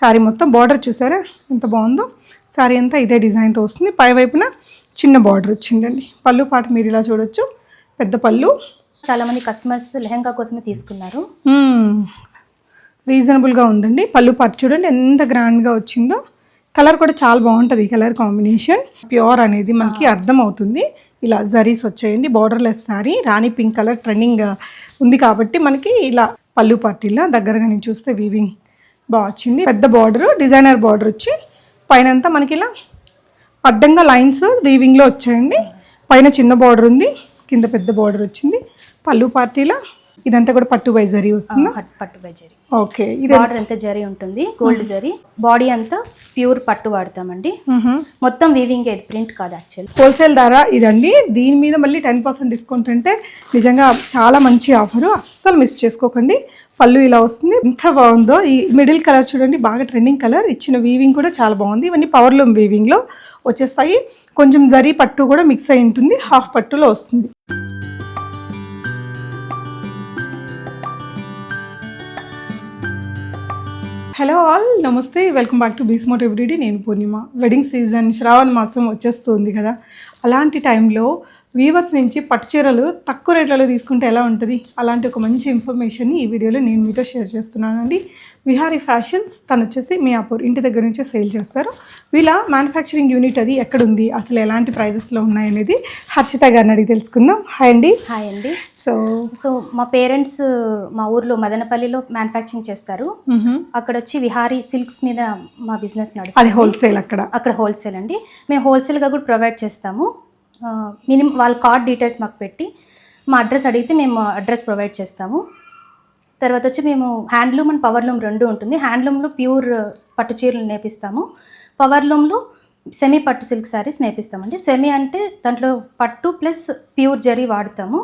శారీ మొత్తం బార్డర్ చూసారా? ఎంత బాగుందో? శారీ అంతా ఇదే డిజైన్తో వస్తుంది. పై వైపున చిన్న బార్డర్ వచ్చిందండి. పళ్ళు పాట మీరు ఇలా చూడొచ్చు. పెద్ద పళ్ళు. చాలా మంది కస్టమర్స్ లెహంగా కోసమే తీసుకున్నారు. రీజనబుల్గా ఉందండి. పళ్ళు పాటు చూడండి ఎంత గ్రాండ్గా వచ్చిందో. కలర్ కూడా చాలా బాగుంటుంది ఈ కలర్ కాంబినేషన్ ప్యూర్ అనేది మనకి అర్థం అవుతుంది ఇలా జరీస్ వచ్చాయండి. Borderless sari rani pink colour trending ఉంది కాబట్టి మనకి ఇలా పళ్ళు పార్టీలా దగ్గరగా నేను చూస్తే వీవింగ్ బాగా వచ్చింది. పెద్ద బార్డర్ డిజైనర్ బార్డర్ వచ్చి పైన అంతా మనకి ఇలా అడ్డంగా లైన్స్ వీవింగ్లో వచ్చాయండి. పైన చిన్న బార్డర్ ఉంది కింద పెద్ద బార్డర్ వచ్చింది. పళ్ళు పార్టీలో ఇదంతా కూడా పట్టు బై జరీ వస్తుంది? పట్టు బై జరీ. ఓకే ఇది బార్డర్ అంతా జరీ ఉంటుంది? గోల్డ్ జరీ. బాడీ అంతా ప్యూర్ పట్టు వాడతామండి. మొత్తం వీవింగ్ ఇది ప్రింట్ కాదు యాక్చువల్ హోల్సేల్ ధర ఇదండి. దీని మీద మళ్ళీ టెన్ పర్సెంట్ డిస్కౌంట్ అంటే నిజంగా చాలా మంచి ఆఫరు. అస్సలు మిస్ చేసుకోకండి. పళ్ళు ఇలా వస్తుంది. ఎంత బాగుందో. ఈ మిడిల్ కలర్ చూడండి. బాగా ట్రెండింగ్ కలర్. ఇచ్చిన వీవింగ్ కూడా చాలా బాగుంది. ఇవన్నీ పవర్ లూమ్ వీవింగ్లో వచ్చేస్తాయి. కొంచెం జరీ పట్టు కూడా మిక్స్ అయి ఉంటుంది. హాఫ్ పట్టులో వస్తుంది. Hello all namaste welcome back to బీస్మోట్ everyday. నేను పూర్ణిమ. వెడ్డింగ్ సీజన్ శ్రావణ మాసం వచ్చేస్తుంది కదా. అలాంటి టైంలో వీవర్స్ నుంచి పట్టు చీరలు తక్కువ రేట్లలో తీసుకుంటే ఎలా ఉంటుంది? అలాంటి ఒక మంచి ఇన్ఫర్మేషన్ని ఈ వీడియోలో నేను మీతో షేర్ చేస్తున్నానండి. విహారీ ఫ్యాషన్స్ తను వచ్చేసి మీ అపూర్ ఇంటి దగ్గర నుంచే సేల్ చేస్తారు. వీళ్ళ మ్యానుఫ్యాక్చరింగ్ యూనిట్ అది ఎక్కడ ఉంది అసలు ఎలాంటి ప్రైజెస్లో ఉన్నాయనేది హర్షిత గారిని అడిగి తెలుసుకుందాం. హాయ్ అండి. హాయ్ అండి. సో సో మా పేరెంట్స్ మా ఊర్లో మదనపల్లిలో మ్యానుఫ్యాక్చరింగ్ చేస్తారు. అక్కడ వచ్చి విహారీ సిల్క్స్ మీద మా బిజినెస్ నడుస్తుంది. హోల్సేల్ అక్కడ? అక్కడ హోల్సేల్ అండి. మేము హోల్సేల్గా కూడా ప్రొవైడ్ చేస్తాము. మినిమం వాళ్ళ కార్డ్ డీటెయిల్స్ మాకు పెట్టి మా అడ్రస్ అడిగితే మేము అడ్రస్ ప్రొవైడ్ చేస్తాము. తర్వాత వచ్చి మేము హ్యాండ్లూమ్ అండ్ పవర్లూమ్ రెండు ఉంటుంది. హ్యాండ్లూమ్లో ప్యూర్ పట్టు చీరలు నేపిస్తాము. పవర్లూమ్లో సెమీ పట్టు సిల్క్ శారీస్ నేపిస్తామండి. సెమీ అంటే దాంట్లో పట్టు ప్లస్ ప్యూర్ జరీ వాడతాము.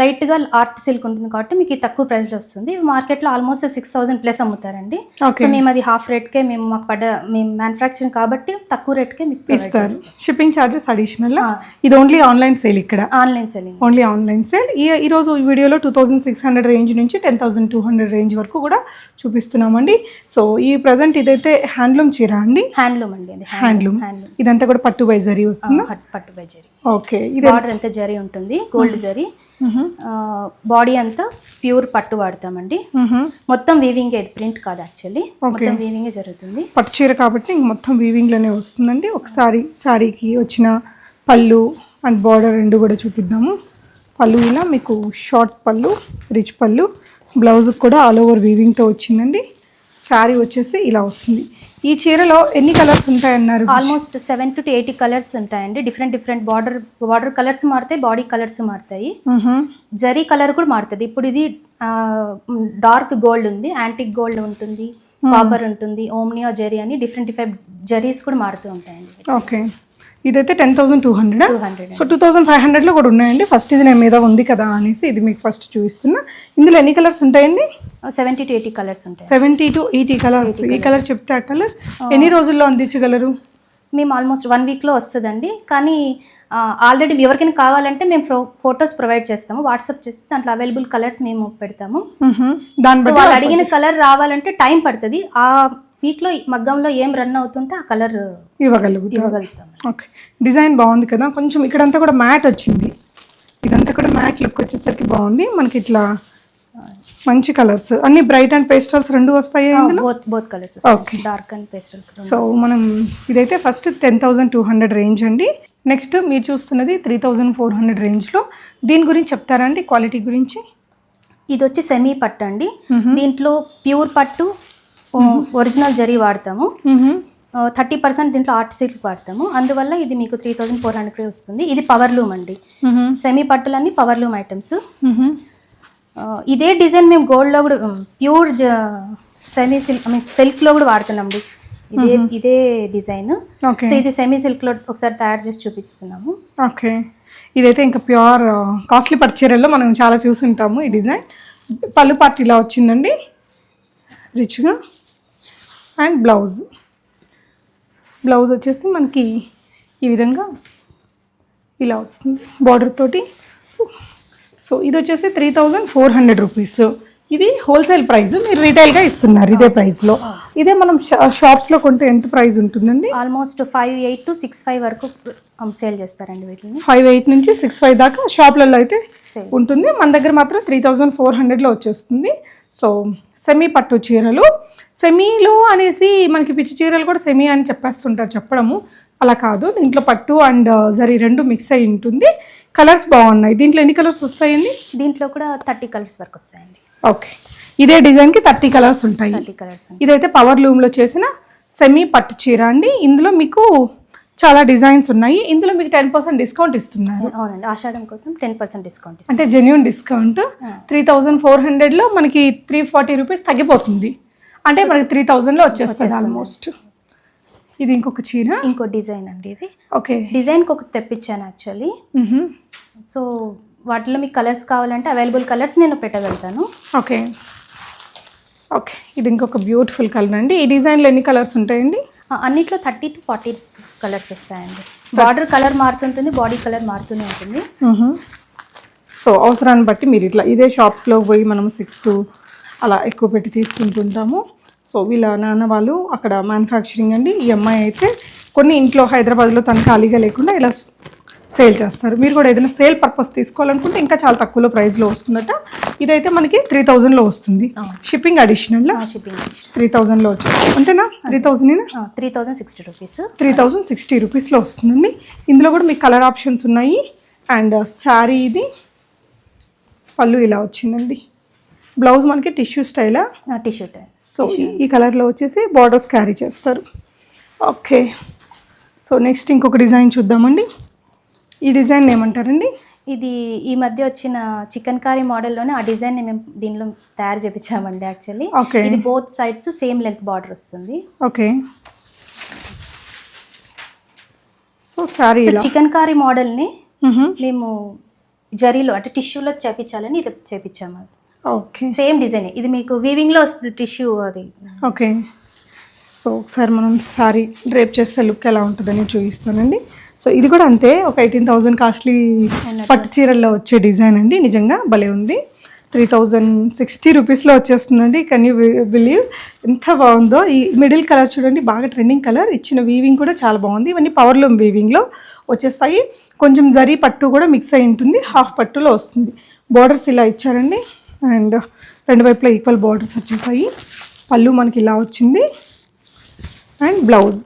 లైట్గా ఆర్ట్ సిల్క్ ఉంటుంది కాబట్టి మీకు తక్కువ ప్రైస్లో వస్తుంది. మార్కెట్లో ఆల్మోస్ట్ సిక్స్ థౌసండ్ ప్లస్ అమ్ముతారండి. సో మేము అది హాఫ్ రేట్కే మేము మాకు పడ్డ మేము మ్యానుఫ్యాక్చరింగ్ కాబట్టి తక్కువ రేట్కే మీకు ఇస్తారు. Shipping charges additional. ఇది ఓన్లీ ఆన్లైన్ సేల్ ఇక్కడ? Online selling only online sale ఈ ఈరోజు ఈ వీడియోలో two thousand six hundred range నుంచి ten thousand two hundred range వరకు కూడా చూపిస్తున్నామండి. సో ఈ ప్రజెంట్ ఇదైతే హ్యాండ్లూమ్ చీర అండి. హ్యాండ్లూమ్ అండి హ్యాండ్లూమ్ ఇదంతా కూడా పట్టు బై జరీ వస్తుంది? పట్టు బై జరీ. ఓకే ఇది బార్డర్ అంతా జరీ ఉంటుంది గోల్డ్ జరీ. బాడీ అంతా ప్యూర్ పట్టు వాడతామండి. మొత్తం వీవింగ్ ఇది ప్రింట్ కాదు యాక్చువల్లీ మొత్తం వీవింగ్ జరుగుతుంది. పట్టు చీర కాబట్టి మొత్తం వీవింగ్లోనే వస్తుందండి. ఒకసారి శారీకి వచ్చిన పళ్ళు అండ్ బార్డర్ రెండు కూడా చూపిద్దాము. పళ్ళు ఇలా మీకు షార్ట్ పళ్ళు రిచ్ పళ్ళు బ్లౌజ్ కూడా ఆల్ ఓవర్ వీవింగ్తో వచ్చిందండి. శారీ వచ్చేసి ఇలా వస్తుంది. ఈ చీరలో ఎన్ని colours ఉంటాయన్నారు? Almost seven to eighty colours ఉంటాయండి. Different different border border colours మారుతాయి బాడీ కలర్స్ మారుతాయి. జరీ కలర్ కూడా మారుతుంది. ఇప్పుడు ఇది డార్క్ గోల్డ్ ఉంది యాంటిక్ గోల్డ్ ఉంటుంది కాపర్ ఉంటుంది ఓమ్నియా జరీ అని డిఫరెంట్ డిఫరెంట్ జరీస్ కూడా మారుతూ ఉంటాయండి. ఓకే. ఇదైతే ten thousand two hundred so two thousand five హండ్రెడ్లో కూడా ఉన్నాయండి. ఫస్ట్ ఇది నేను మీద ఉంది కదా అనేసి ఇది మీకు ఫస్ట్ చూపిస్తున్నా. ఇందులో ఎన్ని కలర్స్ ఉంటాయండి? సెవెంటీ టు ఎయిటీ కలర్స్ ఉంటాయి. సెవెంటీ టు ఎయిటీ కలర్స్ ఈ కలర్ చెప్తే ఆ కలర్ ఎన్ని రోజుల్లో అందించగలరు? మేము ఆల్మోస్ట్ వన్ వీక్లో వస్తుందండి. కానీ ఆల్రెడీ ఎవరికైనా కావాలంటే మేము ఫొటోస్ ప్రొవైడ్ చేస్తాము. వాట్సాప్ చేస్తే దాంట్లో అవైలబుల్ కలర్స్ మేము పెడతాము. వాళ్ళు అడిగిన కలర్ రావాలంటే టైం పడుతుంది. ఆ వీక్లో మగ్గంలో ఏం రన్ అవుతుంటే ఆ కలర్ ఇవ్వగలుగుతారు ఇవ్వగలుగుతాం. ఓకే డిజైన్ బాగుంది కదా. కొంచెం ఇక్కడంతా కూడా మ్యాట్ వచ్చింది. ఇదంతా కూడా మ్యాట్ లుక్ వచ్చేసరికి బాగుంది. మనకి ఇట్లా మంచి కలర్స్ అన్ని బ్రైట్ అండ్ పేస్టల్స్ రెండు వస్తాయి ఇందులో? Both both colours Okay. Dark and pastel so మనం ఇదైతే first ten thousand two hundred range అండి. నెక్స్ట్ మీరు చూస్తున్నది త్రీ థౌజండ్ ఫోర్ హండ్రెడ్ రేంజ్లో దీని గురించి చెప్తారా అండి? క్వాలిటీ గురించి? ఇది వచ్చి సెమీ పట్టు అండి. దీంట్లో ప్యూర్ పట్టు ఒరిజినల్ జరీ వాడతాము. థర్టీ పర్సెంట్ దీంట్లో ఆర్ట్ సిల్క్ వాడతాము. అందువల్ల ఇది మీకు త్రీ థౌజండ్ ఫోర్ హండ్రెడ్ వస్తుంది. ఇది పవర్ లూమ్ అండి. సెమీ పట్టులన్నీ పవర్ లూమ్ ఐటమ్స్. ఇదే డిజైన్ మేము గోల్డ్లో కూడా ప్యూర్ సెమీ సిల్క్ మీన్ సిల్క్లో కూడా వాడుతున్నాం డి ఇదే ఇదే డిజైన్. సో ఇది సెమీ సిల్క్లో ఒకసారి తయారు చేసి చూపిస్తున్నాము. ఓకే. ఇదైతే ఇంకా ప్యూర్ కాస్ట్లీ పర్చీరల్లో మనం చాలా చూసుంటాము ఈ డిజైన్. పళ్ళు పార్ట్ ఇలా వచ్చిందండి. రిచ్గా. And blouse. బ్లౌజ్ వచ్చేసి మనకి ఈ విధంగా ఇలా వస్తుంది బార్డర్ తోటి. సో ఇది వచ్చేసి three thousand four hundred rupees. ఇది హోల్సేల్ ప్రైస్. మీరు రీటైల్గా ఇస్తున్నారు ఇదే ప్రైస్లో. ఇదే మనం షాప్స్లో కొంటే ఎంత ప్రైస్ ఉంటుందండి? Almost five eight to six five వరకు సేల్ చేస్తారండి వీటిని. ఫైవ్ ఎయిట్ నుంచి సిక్స్ ఫైవ్ దాకా షాప్లలో అయితే ఉంటుంది. మన దగ్గర మాత్రం త్రీ థౌజండ్ ఫోర్ హండ్రెడ్లో వచ్చేస్తుంది. సో సెమీ పట్టు చీరలు. సెమీలో అనేసి మనకి పిచ్చి చీరలు కూడా సెమీ అని చెప్పేస్తుంటారు చెప్పడము. అలా కాదు. దీంట్లో పట్టు అండ్ జరీ రెండు మిక్స్ అయి ఉంటుంది. కలర్స్ బాగున్నాయి. దీంట్లో ఎన్ని కలర్స్ వస్తాయండి? దీంట్లో కూడా థర్టీ కలర్స్ వరకు వస్తాయండి. ఓకే. ఇదే డిజైన్కి థర్టీ కలర్స్ ఉంటాయి. థర్టీ కలర్స్ ఇదైతే పవర్ లూమ్లో చేసిన సెమీ పట్టు చీర అండి. ఇందులో మీకు చాలా డిజైన్స్ ఉన్నాయి. ఇందులో మీకు టెన్ పర్సెంట్ డిస్కౌంట్ ఇస్తున్నారు. అవునండి. ఆషాఢం కోసం టెన్ పర్సెంట్ డిస్కౌంట్ అంటే genuine discount three thousand four హండ్రెడ్లో మనకి త్రీ ఫార్టీ రూపీస్ తగ్గిపోతుంది. అంటే మనకి త్రీ థౌజండ్లో వచ్చేస్తుంది ఆల్మోస్ట్ ఇది ఇంకొక చీర. ఇంకో డిజైన్ అండి ఇది. ఓకే. డిజైన్కి ఒకటి తెప్పించాను యాక్చువల్లీ సో వాటిలో మీకు కలర్స్ కావాలంటే అవైలబుల్ కలర్స్ నేను పెట్టగలుగుతాను. ఓకే. ఓకే. ఇది ఇంకొక బ్యూటిఫుల్ కలర్ అండి. ఈ డిజైన్లో ఎన్ని కలర్స్ ఉంటాయండి? అన్నిట్లో థర్టీ టు ఫార్టీ కలర్స్ వస్తాయండి. బార్డర్ కలర్ మారుతుంటుంది బాడీ కలర్ మారుతూనే ఉంటుంది. సో అవసరాన్ని బట్టి మీరు ఇట్లా ఇదే షాప్లో పోయి మనం సిక్స్ టు అలా ఎక్కువ పెట్టి తీసుకుంటుంటాము. సో వీళ్ళ నాన్న వాళ్ళు అక్కడ మ్యానుఫ్యాక్చరింగ్ అండి. ఈ అమ్మాయి అయితే కొన్ని ఇంట్లో హైదరాబాద్లో తను ఖాళీగా లేకుండా ఇలా సేల్ చేస్తారు. మీరు కూడా ఏదైనా సేల్ పర్పస్ తీసుకోవాలనుకుంటే ఇంకా చాలా తక్కువలో ప్రైస్లో వస్తుందట. ఇదైతే మనకి త్రీ థౌజండ్లో వస్తుంది. షిప్పింగ్ అడిషనల్ షిప్పింగ్ త్రీ థౌజండ్లో వచ్చేస్తుంది. అంతేనా? Three thousand three thousand sixty rupees. Three thousand sixty రూపీస్లో వస్తుందండి. ఇందులో కూడా మీకు కలర్ ఆప్షన్స్ ఉన్నాయి. అండ్ శారీ ఇది. పళ్ళు ఇలా వచ్చిందండి. బ్లౌజ్ మనకి టిష్యూ స్టైలా? టిష్యూ సో ఈ- ఈ కలర్లో వచ్చేసి బార్డర్స్ క్యారీ చేస్తారు. ఓకే. సో నెక్స్ట్ ఇంకొక డిజైన్ చూద్దామండి. ఈ డిజైన్ ఏమంటారండి? ఇది ఈ మధ్య వచ్చిన చికెన్ కారీ మోడల్లోనే ఆ డిజైన్ మేము దీనిలో తయారు చేపించామండి యాక్చువల్లీ. ఓకే. ఇది both sides same length border వస్తుంది. ఓకే. సో శారీ సో ఇలా. చికెన్ కారీ మోడల్ని. మేము. జరీలో అంటే టిష్యూలో చేపించాలని ఇది చేపించాము. ఓకే. Same design. ఇది మీకు వీవింగ్లో వస్తుంది టిష్యూ అది. ఓకే. సో ఒకసారి మనం సారీ డ్రేప్ చేస్తే లుక్ ఎలా ఉంటుందని చూపిస్తానండి. సో ఇది కూడా అంతే ఒక ఎయిటీన్ థౌజండ్ కాస్ట్లీ పట్టు చీరల్లో వచ్చే డిజైన్ అండి నిజంగా భలే ఉంది. త్రీ థౌజండ్ సిక్స్టీ రూపీస్లో వచ్చేస్తుందండి. కెన్ యూ బిలీవ్ ఎంత బాగుందో. ఈ మిడిల్ కలర్ చూడండి బాగా ట్రెండింగ్ కలర్. ఇచ్చిన వీవింగ్ కూడా చాలా బాగుంది. ఇవన్నీ పవర్లూమ్ వీవింగ్లో వచ్చేస్తాయి. కొంచెం జరీ పట్టు కూడా మిక్స్ అయి ఉంటుంది. హాఫ్ పట్టులో వస్తుంది. బార్డర్స్ ఇలా ఇచ్చారండి. అండ్ రెండు వైపులా ఈక్వల్ బార్డర్స్ వచ్చేసాయి. పళ్ళు మనకి ఇలా వచ్చింది. అండ్ బ్లౌజ్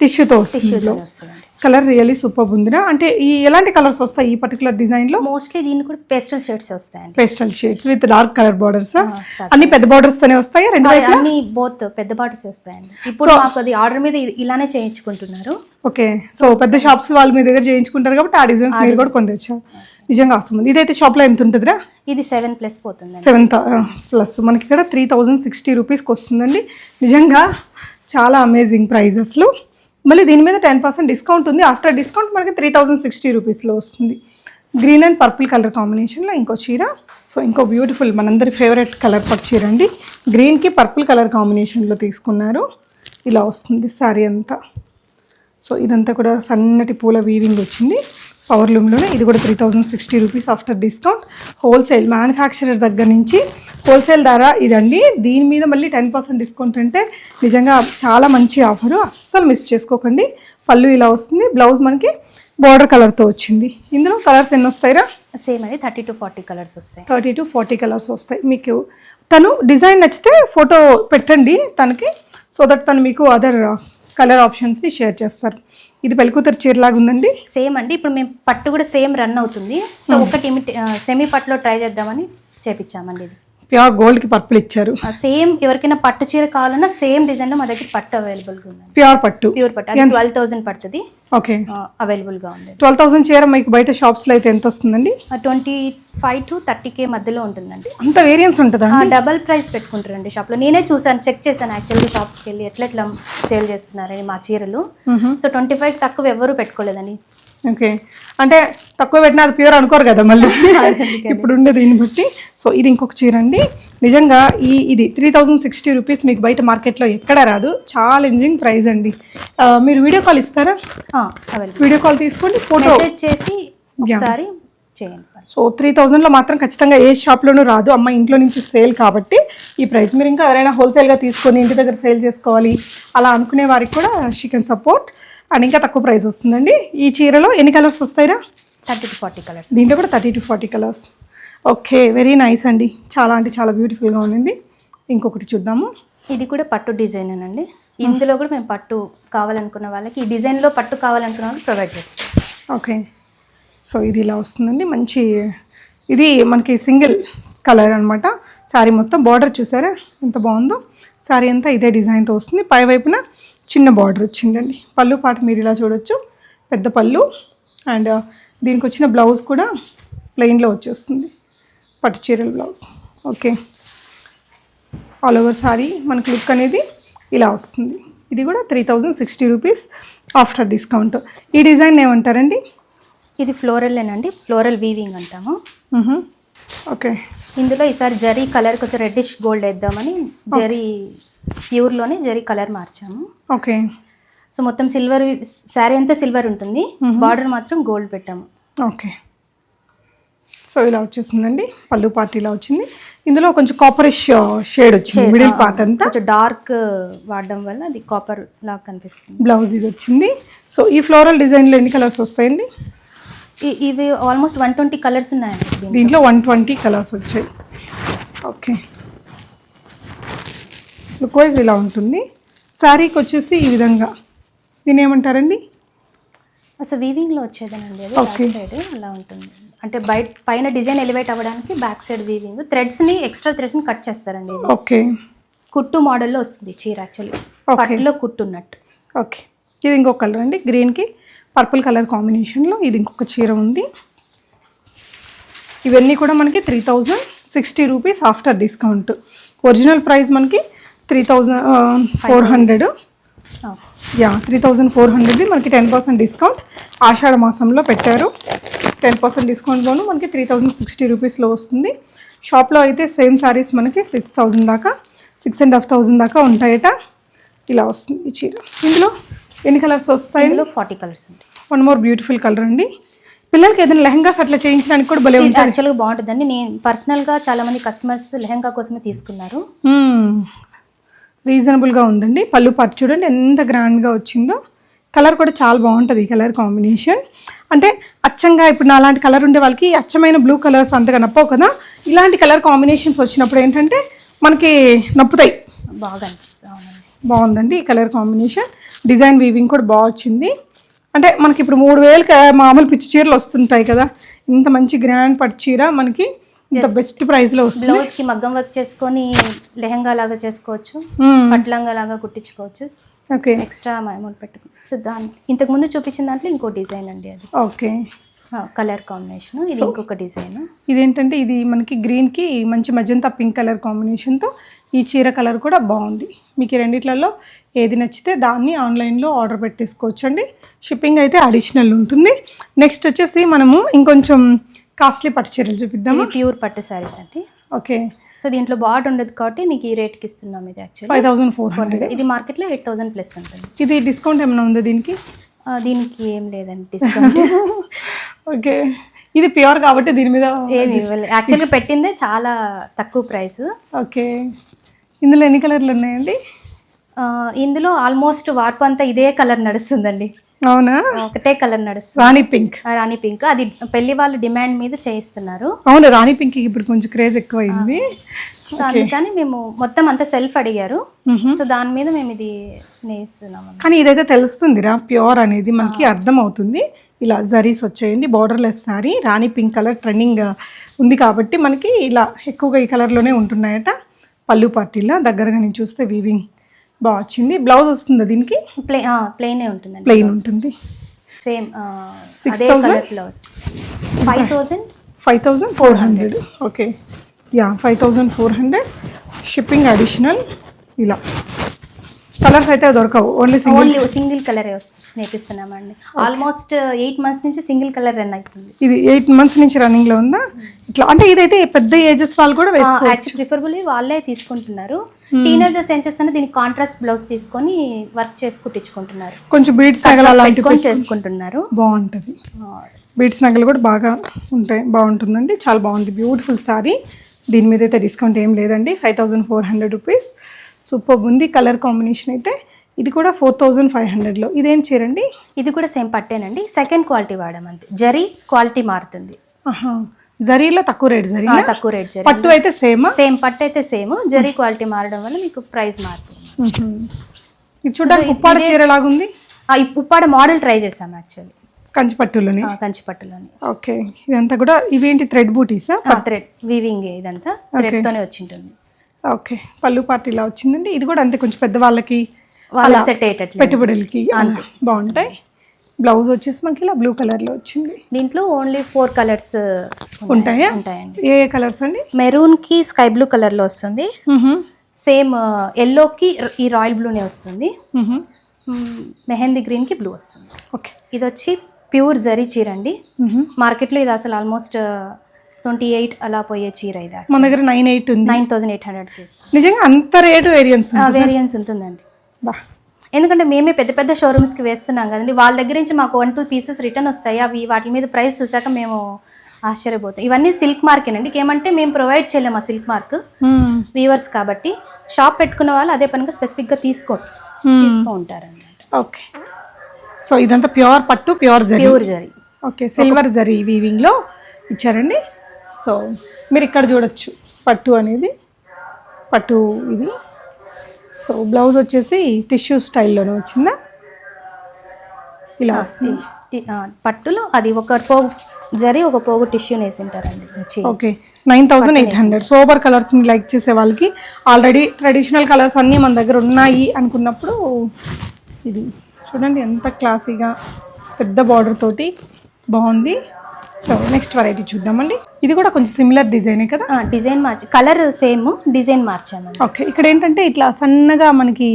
టిష్యూతో వస్తుంది బ్లౌజ్ కలర్ రియల్లీ సూపర్ ఉందిరా అంటే ఈ ఎలాంటి కలర్స్ వస్తాయి ఈ పర్టికులర్ డిజైన్లో? మోస్ట్లీ దీన్ని కూడా పేస్టల్ షేడ్స్ వస్తాయండి. Pastel shades with dark colour borders అన్ని పెద్ద బార్డర్స్ తోనే వస్తాయి రెండు అన్ని బోత్ పెద్ద బాటస్ వస్తాయండి. ఇప్పుడు మాకు అది ఆర్డర్ మీద ఇలానే చేయించుకుంటున్నారు. ఓకే. సో పెద్ద షాప్స్ వాళ్ళు మీ దగ్గర చేయించుకుంటారు కాబట్టి ఆ డిజైన్స్ మీరు కూడా తెచ్చారు నిజంగా అవసరం ఉంది ఇదైతే షాప్లో ఎంత ఉంటుందిరా? ఇది సెవెన్ ప్లస్ పోతుందండి. సెవెన్ ప్లస్ మనకి ఇక్కడ త్రీ థౌజండ్ సిక్స్టీ రూపీస్కి వస్తుందండి. నిజంగా చాలా అమేజింగ్ ప్రైస్ అసలు మళ్ళీ దీని మీద టెన్ పర్సెంట్ డిస్కౌంట్ ఉంది. ఆఫ్టర్ డిస్కౌంట్ మనకి త్రీ థౌజండ్ సిక్స్టీ రూపీస్లో వస్తుంది. గ్రీన్ అండ్ పర్పుల్ కలర్ కాంబినేషన్లో ఇంకో చీర. సో ఇంకో బ్యూటిఫుల్ మనందరి ఫేవరెట్ కలర్ పట్టు చీర అండి. గ్రీన్కి పర్పుల్ కలర్ కాంబినేషన్లో తీసుకున్నారు. ఇలా వస్తుంది శారీ అంతా. సో ఇదంతా కూడా సన్నటి పూల వీవింగ్ వచ్చింది. పవర్ లూమ్లోనే ఇది కూడా three thousand sixty rupees after discount wholesale manufacturer దగ్గర నుంచి హోల్సేల్ ధర ఇదండి. దీని మీద మళ్ళీ టెన్ పర్సెంట్ డిస్కౌంట్ అంటే నిజంగా చాలా మంచి ఆఫరు అస్సలు మిస్ చేసుకోకండి. పళ్ళు ఇలా వస్తుంది. బ్లౌజ్ మనకి బార్డర్ కలర్తో వచ్చింది. ఇందులో కలర్స్ ఎన్ని వస్తాయిరా? సేమ్ అది థర్టీ టు ఫార్టీ కలర్స్ వస్తాయి. థర్టీ టు ఫార్టీ కలర్స్ వస్తాయి. మీకు తను డిజైన్ నచ్చితే ఫోటో పెట్టండి తనకి సో దట్ తను మీకు అదర్ కలర్ ఆప్షన్స్ని షేర్ చేస్తారు. ఇది పెళ్ళికూతురు చీరలాగా ఉందండి? సేమ్ అండి. ఇప్పుడు మేము పట్టు కూడా సేమ్ రన్ అవుతుంది. సో ఒకటి సెమీ పట్టులో ట్రై చేద్దామని చేపించామండి ఇది. ప్యూర్ గోల్డ్కి పర్పుల్ ఇచ్చారు. సేమ్ ఎవరికైనా పట్టు చీర కావాలన్నా సేమ్ డిజైన్లో మా దగ్గర పట్టు అవైలబుల్గా ఉందండి. ప్యూర్ పట్టు. ప్యూర్ పట్టు. అది ట్వెల్వ్ థౌసండ్ పడుతుంది. ఓకే. అవైలబుల్గా ఉంది. ట్వెల్వ్ థౌసండ్ చీర మీకు బయట షాప్స్లో అయితే ఎంత వస్తుందండి twenty five to thirty K మధ్యలో ఉంటుందండి. అంత వేరియన్స్ ఉంటుందా డబల్ ప్రైస్ పెట్టుకుంటారండి షాప్లో నేనే చూసాను చెక్ చేశాను యాక్చువల్గా షాప్స్కి వెళ్ళి ఎట్లా ఎట్లా సేల్ చేస్తున్నారని మా చీరలు. సో ట్వంటీ ఫైవ్ తక్కువ ఎవరు పెట్టుకోలేదండి. ఓకే. అంటే తక్కువ పెట్టినా అది ప్యూర్ అనుకోరు కదా మళ్ళీ. ఇప్పుడు ఉండే దీన్ని బట్టి. సో ఇది ఇంకొక చీర అండి. నిజంగా ఈ ఇది త్రీ థౌజండ్ సిక్స్టీ రూపీస్ మీకు బయట మార్కెట్లో ఎక్కడ రాదు. ఛాలెంజింగ్ ప్రైస్ అండి. మీరు వీడియో కాల్ ఇస్తారా? వీడియో కాల్ తీసుకోండి ఫోటో. చేసి ఒకసారి. సో త్రీ థౌజండ్లో మాత్రం ఖచ్చితంగా ఏ షాప్లోనూ రాదు. అమ్మ ఇంట్లో నుంచి సేల్ కాబట్టి ఈ ప్రైస్ మీరు ఇంకా ఎవరైనా హోల్సేల్గా తీసుకొని ఇంటి దగ్గర సేల్ చేసుకోవాలి అలా అనుకునే వారికి కూడా షీ కెన్ సపోర్ట్ అండ్ ఇంకా తక్కువ ప్రైస్ వస్తుందండి. ఈ చీరలో ఎన్ని colours వస్తాయిరా? Thirty to forty colours. దీంట్లో కూడా thirty to forty colours. Okay very nice అండి. చాలా అంటే చాలా బ్యూటిఫుల్గా ఉండింది ఇంకొకటి చూద్దాము. ఇది కూడా పట్టు డిజైన్ అండి. ఇందులో కూడా మేము పట్టు కావాలనుకున్న వాళ్ళకి ఈ డిజైన్లో పట్టు కావాలనుకున్న వాళ్ళకి ప్రొవైడ్ చేస్తాం ఓకే. సో ఇది ఇలా వస్తుందండి. మంచి ఇది మనకి సింగిల్ కలర్ అనమాట శారీ మొత్తం బార్డర్ చూసారా? ఎంత బాగుందో. శారీ అంతా ఇదే డిజైన్తో వస్తుంది. పై వైపున చిన్న బార్డర్ వచ్చిందండి. పళ్ళు పాట మీరు ఇలా చూడొచ్చు. పెద్ద పళ్ళు అండ్ దీనికి వచ్చిన బ్లౌజ్ కూడా ప్లెయిన్లో వచ్చేస్తుంది. పట్టు చీరల blouse okay all over sari మనకి లుక్ అనేది ఇలా వస్తుంది. ఇది కూడా three thousand sixty rupees after discount ఈ డిజైన్ ఏమంటారండి? ఇది ఫ్లోరల్లేనండి ఫ్లోరల్ వీవింగ్ అంటాము. ఓకే ఇందులో ఈసారి జరీ కలర్ కొంచెం రెడ్డిష్ గోల్డ్ వేద్దామని జరీ ప్యూర్లోనే జరీ కలర్ మార్చాము. ఓకే. సో మొత్తం సిల్వర్ శారీ అంతా సిల్వర్ ఉంటుంది. బార్డర్ మాత్రం గోల్డ్ పెట్టాము. ఓకే. సో ఇలా వచ్చేసిందండి. పళ్ళు పార్ట్ ఇలా వచ్చింది. ఇందులో కొంచెం కాపరిష్ షేడ్ వచ్చింది. మిడిల్ పార్ట్ అంతా. కొంచెం డార్క్ వాడడం వల్ల అది కాపర్ లాగా కనిపిస్తుంది. బ్లౌజ్ ఇది వచ్చింది. సో ఈ ఫ్లోరల్ డిజైన్లో ఎన్ని కలర్స్ వస్తాయండి? ఇవి ఆల్మోస్ట్ వన్ ట్వంటీ కలర్స్ ఉన్నాయండి. దీంట్లో. వన్ ట్వంటీ కలర్స్ వచ్చాయి. ఓకే. వైజ్ ఇలా ఉంటుంది. శారీకి వచ్చేసి ఈ విధంగా. దీని ఏమంటారండి? అసలు వీవింగ్లో వచ్చేదేనండి అది. బ్యాక్ సైడ్ అలా ఉంటుంది. అంటే బయట పైన డిజైన్ ఎలివేట్ అవ్వడానికి బ్యాక్ సైడ్ వీవింగ్ థ్రెడ్స్ని ఎక్స్ట్రా థ్రెడ్స్ని కట్ చేస్తారండి. ఓకే కుట్టు మోడల్లో వస్తుంది చీర యాక్చువల్లీ. పట్టులో కుట్టు ఉన్నట్టు. ఓకే ఇది ఇంకొక కలర్ అండి. గ్రీన్కి పర్పుల్ కలర్ కాంబినేషన్లో ఇది ఇంకొక చీర ఉంది. ఇవన్నీ కూడా మనకి three thousand sixty rupees after discount original price మనకి three thousand four hundred. Yeah three thousand four హండ్రెడ్ది మనకి టెన్ పర్సెంట్ డిస్కౌంట్. ఆషాఢ మాసంలో పెట్టారు. టెన్ పర్సెంట్ డిస్కౌంట్లోను మనకి త్రీ థౌజండ్ సిక్స్టీ రూపీస్లో వస్తుంది. షాప్లో అయితే సేమ్ సారీస్ మనకి సిక్స్ థౌజండ్ దాకా సిక్స్ అండ్ హాఫ్ థౌజండ్ దాకా ఉంటాయట. ఇలా వస్తుంది ఈ చీర. ఇందులో ఎన్ని కలర్స్ వస్తాయండి ఇందులో ఫార్టీ కలర్స్ ఉంటాయి. వన్ మోర్ బ్యూటిఫుల్ కలర్ అండి. పిల్లలకి ఏదైనా లెహంగాస్ అట్లా చేయించడానికి కూడా భలే ఉంటుంది యాక్చువల్గా బాగుంటుందండి. నేను పర్సనల్గా చాలా మంది కస్టమర్స్ లెహంగా కోసమే తీసుకున్నారు. రీజనబుల్గా ఉందండి. పళ్ళు పట్టు చూడండి ఎంత గ్రాండ్గా వచ్చిందో. కలర్ కూడా చాలా బాగుంటుంది ఈ కలర్ కాంబినేషన్ అంటే అచ్చంగా ఇప్పుడు నా అలాంటి కలర్ ఉండే వాళ్ళకి అచ్చమైన బ్లూ కలర్స్ అంతగా నప్పవు కదా. ఇలాంటి కలర్ కాంబినేషన్స్ వచ్చినప్పుడు ఏంటంటే మనకి నప్పుతాయి. బాగా బాగుందండి ఈ కలర్ కాంబినేషన్ డిజైన్ వీవింగ్ కూడా బాగా వచ్చింది. అంటే మనకి ఇప్పుడు మూడు వేలకి మామూలు పిచ్చి చీరలు వస్తుంటాయి కదా. ఇంత మంచి గ్రాండ్ పట్టు చీర మనకి బెస్ట్ ప్రైస్లో వస్తుంది. బ్లౌజ్కి మగ్గం వర్క్ చేసుకొని లెహంగా లాగా చేసుకోవచ్చు మ్మ్. పట్లంగా లాగా కుట్టించుకోవచ్చు. ఓకే ఎక్స్ట్రా అమౌంట్ పెట్టుకుని సో దాని ఇంతకు ముందు చూపించిన దాంట్లో ఇంకో డిజైన్ అండి అది. ఓకే కలర్ కాంబినేషన్ ఇది ఇంకొక డిజైన్ ఇదేంటంటే ఇది మనకి గ్రీన్కి మంచి మజంతా పింక్ కలర్ కాంబినేషన్తో ఈ చీర కలర్ కూడా బాగుంది. మీకు ఈ రెండిట్లలో ఏది నచ్చితే దాన్ని ఆన్లైన్లో ఆర్డర్ పెట్టేసుకోవచ్చు అండి షిప్పింగ్ అయితే అడిషనల్ ఉంటుంది. నెక్స్ట్ వచ్చేసి మనము ఇంకొంచెం కాస్ట్లీ పట్టు చీరలు చూపిద్దాము? ఇవి ప్యూర్ పట్టు శారీస్ అండి. ఓకే. సో దీంట్లో బార్డర్ ఉండదు కాబట్టి మీకు ఈ రేట్కి ఇస్తున్నాం ఇది actually five thousand four hundred. ఇది మార్కెట్లో ఎయిట్ థౌసండ్ ప్లస్ ఉంటుంది. ఇది డిస్కౌంట్ ఏమైనా ఉందా దీనికి? దీనికి ఏం లేదండి డిస్కౌంట్. ఓకే. ఇది ప్యూర్ కాబట్టి దీని మీద ఏమి ఇవ్వలేదు యాక్చువల్గా పెట్టిందే చాలా తక్కువ ప్రైస్. ఓకే. ఇందులో ఎన్ని కలర్లు ఉన్నాయండి? ఇందులో ఆల్మోస్ట్ వార్పు అంతా ఇదే కలర్ నడుస్తుందండి. అవునా? ఒకటే కలర్ నడుస్తుంది. రాణి పింక్. రాణి పింక్. అది పెళ్ళి వాళ్ళ డిమాండ్ మీద చేయిస్తున్నారు. అవును రాణి పింక్ ఇప్పుడు కొంచెం క్రేజ్ ఎక్కువైంది. సో అందుకని మేము మొత్తం అంతా సెల్ఫ్ అడిగారు. సో దాని మీద మేము ఇది నేస్తున్నాము కానీ ఇదైతే తెలుస్తుందిరా ప్యూర్ అనేది మనకి అర్థం అవుతుంది ఇలా జరీస్ వచ్చాయండి borderless sari rani pink colour trending ఉంది కాబట్టి మనకి ఇలా ఎక్కువగా ఈ కలర్లోనే ఉంటున్నాయట. పళ్ళు పార్టీలో దగ్గరగా నేను చూస్తే వీవింగ్ బాగా వచ్చింది బ్లౌజ్ వస్తుందా దీనికి? ప్లే ప్లెయినే ఉంటుందండి ప్లెయిన్ ఉంటుంది. Same thousand? Colour blouse. Five thousand five thousand four hundred okay yeah five thousand four hundred shipping additional ఇలా. కలర్స్ అయితే దొరకవు. ఓన్లీ సింగిల్ ఓన్లీ సింగిల్ కలరే వస్తుంది. నేర్పిస్తున్నామండి. ఆల్మోస్ట్ ఎయిట్ మంత్స్ నుంచి సింగిల్ కలర్ రన్ అవుతుంది ఇది ఎయిట్ మంత్స్ నుంచి రన్నింగ్లో ఉందా? ఇట్లా అంటే ఇదైతే పెద్ద ఏజెస్ వాళ్ళు కూడా వేసుకోవచ్చు. యాక్చువల్ ప్రిఫరబుల్లీ వాళ్ళే తీసుకుంటున్నారు. టీనేజర్స్ ఏం చేస్తున్నారు? దీనికి కాంట్రాస్ట్ బ్లౌజ్ తీసుకొని వర్క్ చేసి కుట్టించుకుంటున్నారు. కొంచెం బీడ్స్ నగలు అలాంటివి చేసుకుంటున్నారు. బాగుంటుంది. బీడ్స్ నగలు కూడా బాగా ఉంటాయి. బాగుంటుందండి. చాలా బాగుంది. బ్యూటిఫుల్ సారీ దీని మీద అయితే డిస్కౌంట్ ఏం లేదండి. Five thousand four hundred rupees super ఉంది కలర్ కాంబినేషన్ అయితే. ఇది కూడా ఫోర్ థౌజండ్ ఫైవ్ హండ్రెడ్లో. ఇదేం చీరండి? ఇది కూడా సేమ్ పట్టేనండి. సెకండ్ క్వాలిటీ వాడమంతే. జరీ క్వాలిటీ మారుతుంది. జరీలో తక్కువ రేట్ జరీ తక్కువ రేట్ జరీ. పట్టు అయితే సేమా? సేమ్ పట్టు అయితే సేమ్. జరీ క్వాలిటీ మారడం వల్ల మీకు ప్రైస్ మారుతుంది. చూడడానికి ఉప్పాడ చీర లాగుంది? ఉప్పాడ మోడల్ ట్రై చేసాం యాక్చువల్లీ. కంచి పట్టులోని కంచి పట్టులోని ఓకే. ఇదంతా కూడా ఇవేంటి థ్రెడ్ బూటీసా థ్రెడ్ వీవింగ్ ఇదంతా. థ్రెడ్ తోనే వచ్చింటుంది. ఓకే. పళ్ళు పార్టీ ఇలా వచ్చిందండి. ఇది కూడా అంతే కొంచెం పెద్ద వాళ్ళకి వాళ్ళకి సెట్ అయ్యేటట్లు పెట్టుబడులకి బాగుంటాయి. బ్లౌజ్ వచ్చేసి మనకి ఇలా బ్లూ కలర్లో వచ్చింది. దీంట్లో ఓన్లీ ఫోర్ కలర్స్ ఉంటాయా? ఉంటాయండి. ఏ కలర్స్ అండి? మెరూన్కి స్కై బ్లూ కలర్లో వస్తుంది. సేమ్ ఎల్లోకి ఈ రాయల్ బ్లూనే వస్తుంది. మెహందీ గ్రీన్కి బ్లూ వస్తుంది. ఓకే. ఇది వచ్చి ప్యూర్ జరీ చీర అండి. మార్కెట్లో ఇది అసలు ఆల్మోస్ట్ ట్వంటీ ఎయిట్ అలా పోయే చీర ఇది మన దగ్గర నైన్ ఎయిట్ ఉంది. నైన్ థౌసండ్ ఎయిట్ హండ్రెడ్ నిజంగా అంత రేటు వేరియన్స్ వేరియన్స్ ఉంటుందండి. బా. ఎందుకంటే మేమే పెద్ద పెద్ద షోరూమ్స్కి వేస్తున్నాం కదండి. వాళ్ళ దగ్గర నుంచి మాకు వన్ టూ పీసెస్ రిటర్న్ వస్తాయి. అవి వాటి మీద ప్రైస్ చూసాక మేము ఆశ్చర్యపోతాం. ఇవన్నీ సిల్క్ మార్కేనండి ఏమంటే మేము ప్రొవైడ్ చేయలేము ఆ సిల్క్ మార్క్. వీవర్స్ కాబట్టి షాప్ పెట్టుకున్న వాళ్ళు అదే పనిగా స్పెసిఫిక్గా తీసుకో తీసుకో ఉంటారండి. ఓకే సో ఇదంతా ప్యూర్ పట్టు pure zari. Pure zari. Okay silver zari వీవింగ్లో ఇచ్చారండి. సో మీరు ఇక్కడ చూడొచ్చు. పట్టు అనేది పట్టు ఇది. సో బ్లౌజ్ వచ్చేసి టిష్యూ స్టైల్లోనే వచ్చిందా? ఇలా పట్టులో అది ఒక పోగు జరీ ఒక పోగు టిష్యూ వేసింటారండి okay. Nine thousand eight hundred. Sober కలర్స్ని like చేసే వాళ్ళకి ఆల్రెడీ ట్రెడిషనల్ కలర్స్ అన్నీ మన దగ్గర ఉన్నాయి అనుకున్నప్పుడు ఇది చూడండి ఎంత క్లాసీగా పెద్ద బార్డర్ తోటి బాగుంది. సో నెక్స్ట్ వెరైటీ చూద్దామండి. ఇది కూడా కొంచెం సిమిలర్ డిజైనే కదా? డిజైన్ మార్చి. కలర్ సేమ్ డిజైన్ మార్చామండి ఓకే ఇక్కడ ఏంటంటే ఇట్లా సన్నగా మనకి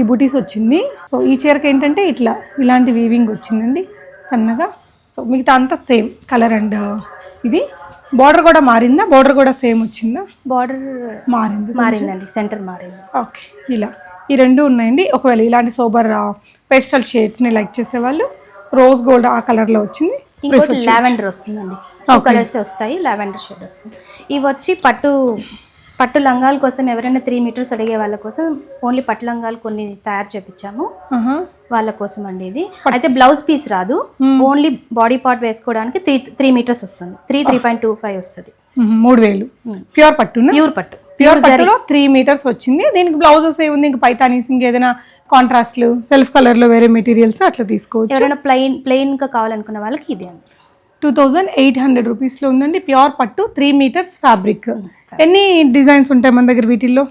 ఈ బుటీస్ వచ్చింది. సో ఈ చీరకి ఏంటంటే ఇట్లా ఇలాంటి వీవింగ్ వచ్చిందండి సన్నగా. సో మిగతా అంతా సేమ్ కలర్ అండ్ ఇది. బార్డర్ కూడా మారిందా? బార్డర్ కూడా సేమ్ వచ్చిందా? బార్డర్ మారింది మారిందండి సెంటర్ మారింది. ఓకే ఇలా. ఈ రెండు ఉన్నాయండి. ఒకవేళ ఇలాంటి సోబర్ పేస్టల్ షేడ్స్ని లైక్ చేసేవాళ్ళు రోజ్ గోల్డ్ ఆ కలర్లో వచ్చింది. ఇంకోటి లావెండర్ వస్తుందండి. కలర్స్ వస్తాయి లావెండర్ షేడ్ వస్తుంది. ఇవి వచ్చి పట్టు పట్టు లంగాల కోసం ఎవరైనా త్రీ మీటర్స్ అడిగే వాళ్ళ కోసం ఓన్లీ పట్టు లంగాలు కొన్ని తయారు చేపించాము. ఆహా. వాళ్ళ కోసం అండి ఇది. అయితే బ్లౌజ్ పీస్ రాదు. ఓన్లీ బాడీ పార్ట్ వేసుకోవడానికి త్రీ త్రీ మీటర్స్ వస్తుంది. Three three point two five వస్తుంది. మూడు వేలు. ప్యూర్ పట్టునా? ప్యూర్ పట్టు. ప్యూర్ త్రీ మీటర్స్ వచ్చింది. దీనికి బ్లౌజెస్ ఏముంది? ఇంకా పైతానీస్ ఇంకేదైనా కాంట్రాస్ట్లు సెల్ఫ్ కలర్లో వేరే మెటీరియల్స్ అట్లా తీసుకోవచ్చు. ఎవరైనా ప్లెయిన్ ప్లెయిన్గా కావాలనుకున్న వాళ్ళకి ఇది అండి. టూ థౌజండ్ ఎయిట్ హండ్రెడ్ రూపీస్లో ఉందండి. ప్యూర్ పట్టు త్రీ మీటర్స్ ఫ్యాబ్రిక్. ఎన్ని డిజైన్స్ ఉంటాయి మన దగ్గర వీటిల్లో?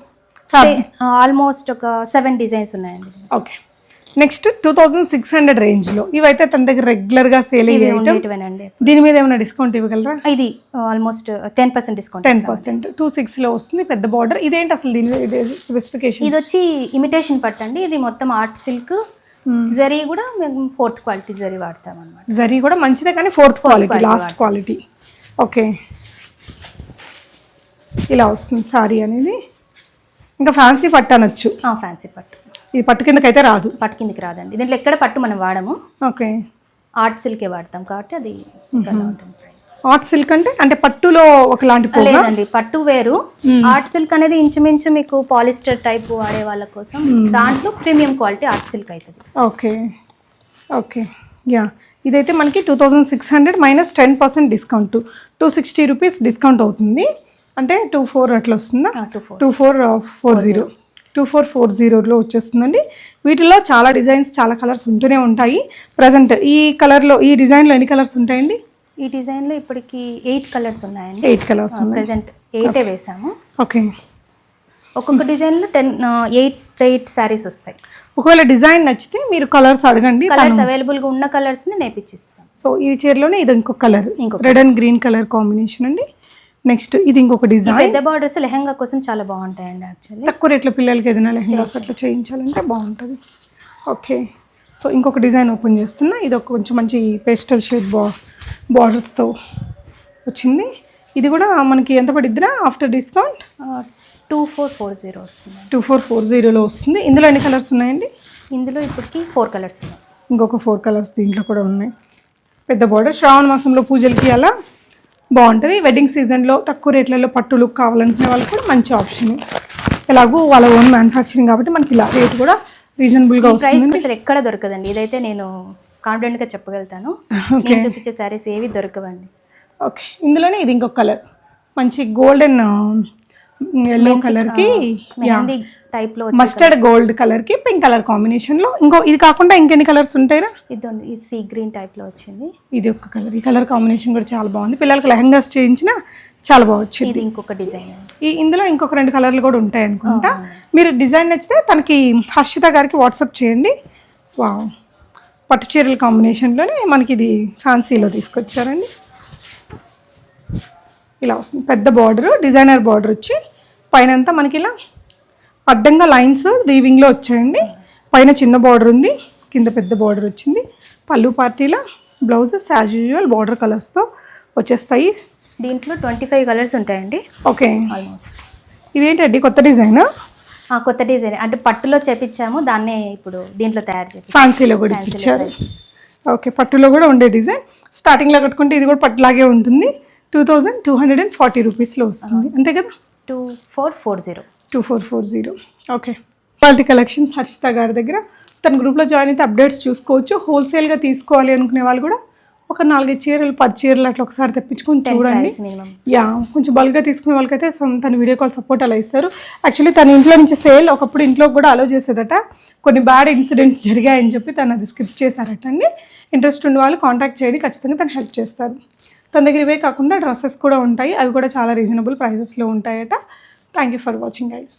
ఆల్మోస్ట్ ఒక సెవెన్ డిజైన్స్ ఉన్నాయండి. Okay next two thousand six hundred రేంజ్లో ఇవైతే తన దగ్గర రెగ్యులర్గా సేల్ ఇవి అయ్యే ఉండేటివేనండి. దీని మీద ఏమైనా డిస్కౌంట్ ఇవ్వగలరా? ఇది almost ten percent discount ten percent. Two సిక్స్లో వస్తుంది పెద్ద బార్డర్. ఇదేంటి అసలు దీని స్పెసిఫికేషన్ ఇది వచ్చి ఇమిటేషన్ పట్టు అండి. ఇది మొత్తం ఆర్ట్ సిల్క్. జరీ కూడా మేము ఫోర్త్ క్వాలిటీ జరీ వాడతాం అనమాట జరీ కూడా మంచిదే కానీ fourth quality last quality. Okay. ఇలా వస్తుంది సారీ అనేది. ఇంకా ఫ్యాన్సీ పట్టు అనొచ్చు. ఫ్యాన్సీ పట్టు. ఇది పట్టు కిందకైతే రాదు. పట్టు కిందకి రాదండి. దీంట్లో ఎక్కడ పట్టు మనం వాడము? ఓకే. ఆర్ట్ సిల్కే వాడతాం కాబట్టి అది. ఆర్ట్ సిల్క్ అంటే అంటే పట్టులో ఒకలాంటి లేదండి పట్టు వేరు. ఆర్ట్ సిల్క్ అనేది ఇంచుమించు మీకు పాలిస్టర్ టైప్ వాడే వాళ్ళ కోసం దాంట్లో ప్రీమియం క్వాలిటీ ఆర్ట్ సిల్క్ అవుతుంది. ఓకే. ఓకే. యా. ఇదైతే మనకి two thousand six hundred minus ten percent discount. Two sixty rupees discount అవుతుంది. అంటే టూ ఫోర్ అట్లా వస్తుందా? Two four. Two four four zero. Two four four జీరోలో వచ్చేస్తుందండి. వీటిలో చాలా డిజైన్స్ చాలా కలర్స్ ఉంటూనే ఉంటాయి. ప్రజెంట్ ఈ కలర్లో ఈ డిజైన్లో ఎన్ని కలర్స్ ఉంటాయండి? ఈ డిజైన్లో ఇప్పటికి ఎయిట్ కలర్స్ ఉన్నాయండి. ఎయిట్ కలర్స్ ప్రెసెంట్ ఎయిటే వేసాము. ఓకే ఒక్కొక్క డిజైన్లో టెన్ ఎయిట్ ఎయిట్ శారీస్ వస్తాయి. ఒకవేళ డిజైన్ నచ్చితే మీరు కలర్స్ అడగండి. కలర్స్ అవైలబుల్గా ఉన్న కలర్స్ని నేర్పించిస్తాం సో ఈ చీరలోనే ఇది ఇంకొక కలర్. ఇంకొక red and green colour combination అండి. నెక్స్ట్ ఇది ఇంకొక డిజైన్ పెద్ద బార్డర్స్ లెహంగా కోసం చాలా బాగుంటాయండి యాక్చువల్లీ తక్కువ రేట్ల పిల్లలకి ఏదైనా లెహంగాస్ అట్లా చేయించాలంటే బాగుంటుంది. ఓకే. సో ఇంకొక డిజైన్ ఓపెన్ చేస్తున్నా. ఇది ఒక కొంచెం మంచి పేస్టల్ షేడ్ బా బార్డర్స్తో వచ్చింది. ఇది కూడా మనకి ఎంత పడిద్దిరా? After discount two four four zero వస్తుంది. టూ ఫోర్ ఫోర్ జీరోలో వస్తుంది. ఇందులో ఎన్ని కలర్స్ ఉన్నాయండి? ఇందులో ఇప్పటికి ఫోర్ కలర్స్ ఉన్నాయి. ఇంకొక ఫోర్ కలర్స్ దీంట్లో కూడా ఉన్నాయి. పెద్ద బార్డర్ శ్రావణ మాసంలో పూజలకి అలా బాగుంటుంది. వెడ్డింగ్ సీజన్లో తక్కువ రేట్లలో పట్టు లుక్ కావాలనుకునే వాళ్ళకి కూడా మంచి ఆప్షన్ ఎలాగో వాళ్ళ ఓన్ మ్యానుఫ్యాక్చరింగ్ కాబట్టి మనకి ఇలా రేట్ కూడా రీజనబుల్గా వస్తుంది. అసలు ఎక్కడ దొరకదండి? ఇదైతే నేను కాన్ఫిడెంట్గా చెప్పగలుగుతాను. నేను చూపించే శారీస్ ఏవి దొరకవండి. ఓకే ఇందులోనే ఇది ఇంకొక కలర్ మంచి గోల్డెన్ ఎల్లో కలర్కి మెహందీ టైప్లో మస్టర్డ్ గోల్డ్ కలర్కి పింక్ కలర్ కాంబినేషన్లో ఇంకో ఇది కాకుండా ఇంకెన్ని కలర్స్ ఉంటాయిరా? ఇది సీ గ్రీన్ టైప్లో వచ్చింది. ఇది ఒక కలర్ ఈ కలర్ కాంబినేషన్ కూడా చాలా బాగుంది. పిల్లలకి లెహంగాస్ చేయించిన చాలా బాగా వచ్చింది. ఇది ఇంకొక డిజైన్ ఈ ఇందులో ఇంకొక రెండు కలర్లు కూడా ఉంటాయి అనుకుంటా. మీరు డిజైన్ నచ్చితే తనకి హర్షిత గారికి వాట్సాప్ చేయండి. వా పట్టు చీరల కాంబినేషన్లోనే మనకి ఇది ఫ్యాన్సీలో తీసుకొచ్చారండి. ఇలా వస్తుంది. పెద్ద బార్డర్ డిజైనర్ బార్డర్ వచ్చి పైన అంతా మనకి ఇలా అడ్డంగా లైన్స్ వీవింగ్లో వచ్చాయండి. పైన చిన్న బార్డర్ ఉంది కింద పెద్ద బార్డర్ వచ్చింది. పళ్ళు పార్టీలో బ్లౌజెస్ యాజ్ యూజువల్ బార్డర్ కలర్స్తో వచ్చేస్తాయి. దీంట్లో ట్వంటీ ఫైవ్ కలర్స్ ఉంటాయండి. ఓకే. ఆల్మోస్ట్ ఇదేంటండి? కొత్త డిజైన్ ఆ? కొత్త డిజైన్ అంటే పట్టులో చేపించాము దాన్నే ఇప్పుడు దీంట్లో తయారు చేపి ఫ్యాన్సీలో కూడా ఇచ్చారు ఓకే పట్టులో కూడా ఉండే డిజైన్ స్టార్టింగ్లో కట్టుకుంటే ఇది కూడా పట్టులాగే ఉంటుంది. Two thousand two hundred and forty రూపీస్లో వస్తుంది. అంతే కదా? Two four four zero. Two four four zero. Okay. Quality collections Harshita గారి దగ్గర. తన గ్రూప్లో జాయిన్ అయితే అప్డేట్స్ చూసుకోవచ్చు. హోల్సేల్గా తీసుకోవాలి అనుకునే వాళ్ళు కూడా ఒక నాలుగైదు చీరలు పది చీరలు అట్లా ఒకసారి తెప్పించుకొని చూడండి. యా కొంచెం బల్క్గా తీసుకునే వాళ్ళకైతే తన వీడియో కాల్ సపోర్ట్ అలా ఇస్తారు. యాక్చువల్లీ తన ఇంట్లో నుంచి సేల్ ఒకప్పుడు ఇంట్లో కూడా అలో చేసేదట. కొన్ని బ్యాడ్ ఇన్సిడెంట్స్ జరిగాయని చెప్పి తను అది స్క్రిప్ట్ చేశారట అండి ఇంట్రెస్ట్ ఉన్న వాళ్ళు కాంటాక్ట్ చేయండి. ఖచ్చితంగా తను హెల్ప్ చేస్తారు. తన దగ్గర ఇవే కాకుండా డ్రెస్సెస్ కూడా ఉంటాయి. అవి కూడా చాలా రీజనబుల్ ప్రైజెస్లో ఉంటాయట. Thank you for watching guys.